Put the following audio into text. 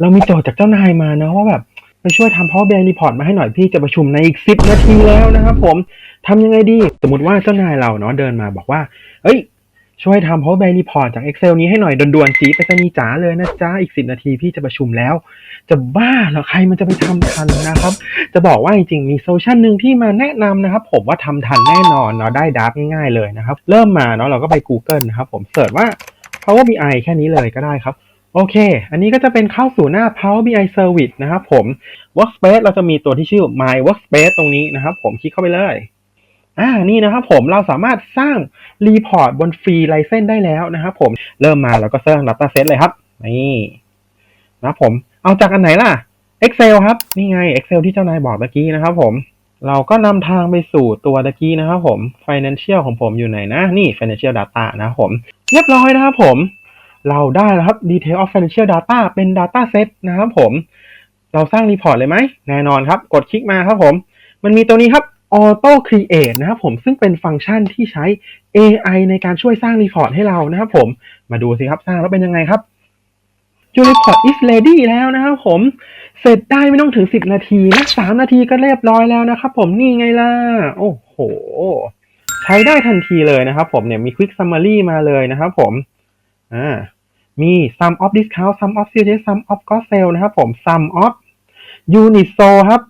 เรามีโจทย์จากเจ้านายมานะว่าแบบไปช่วยทำ Power BI Report มาให้หน่อยพี่จะประชุมในอีก 10 นาทีแล้วนะครับผมทำยังไงดี สมมติว่าเจ้านายเราเนาะเดินมาบอกว่า เอ้ย ช่วยทำ Power BI Report จาก Excel นี้ให้หน่อยด่วนๆสีไปสนีจ๋าเลยนะจ๊ะอีก 10 นาทีพี่จะประชุมแล้ว จะบ้าเหรอใครมันจะไปทำทันนะครับ จะบอกว่าจริงๆมีโซลูชันหนึ่งที่มาแนะนำนะครับ ผมว่าทำทันแน่นอนเนาะได้ดับง่ายๆเลยนะครับ เริ่มมาเนาะเราก็ไป Google นะครับผมเสิร์ชว่า Power BI แค่นี้เลยก็ได้ครับ โอเค อันนี้ก็จะเป็นเข้าสู่หน้า Power BI Service นะครับผม Workspace เราจะมีตัวที่ชื่อ My Workspace ตรงนี้นะครับผม คลิกเข้าไปเลย อ่า นี่นะครับผม เราสามารถสร้างรีพอร์ตบนฟรีไลเซนได้แล้วนะครับผม เริ่มมาเราก็สร้าง Data Set เลยครับ นี่นะครับผม เอาจากอันไหนล่ะ Excel ครับ นี่ไง Excel ที่เจ้านายบอกเมื่อกี้นะครับผม เราก็นำทางไปสู่ตัวตะกี้นะครับผม Financial ของผมอยู่ไหนนะ นี่ Financial Data นะครับผม เรียบร้อยนะครับผม เราได้แล้วครับ Detail of Financial Data เป็น Data Set นะครับผม เราสร้างรีพอร์ตเลยไหม แน่นอนครับ กดคลิกมาครับผม มันมีตัวนี้ครับ Auto Create นะครับผม ซึ่งเป็นฟังก์ชันที่ใช้ AI ในการช่วยสร้างรีพอร์ตให้เรานะครับผม มาดูสิครับ สร้างแล้วเป็นยังไงครับ Your report is ready แล้วนะครับผม เสร็จได้ไม่ต้องถึง 10 นาทีนะ3นาทีก็เรียบร้อยแล้วนะครับผม นี่ไงล่ะ โอ้โห ใช้ได้ทันทีเลยนะครับผมเนี่ย มี Quick Summary มาเลยนะครับผม อ่า มี sum of discount sum of sales sum of cost sale นะครับผม sum of unit sold ครับ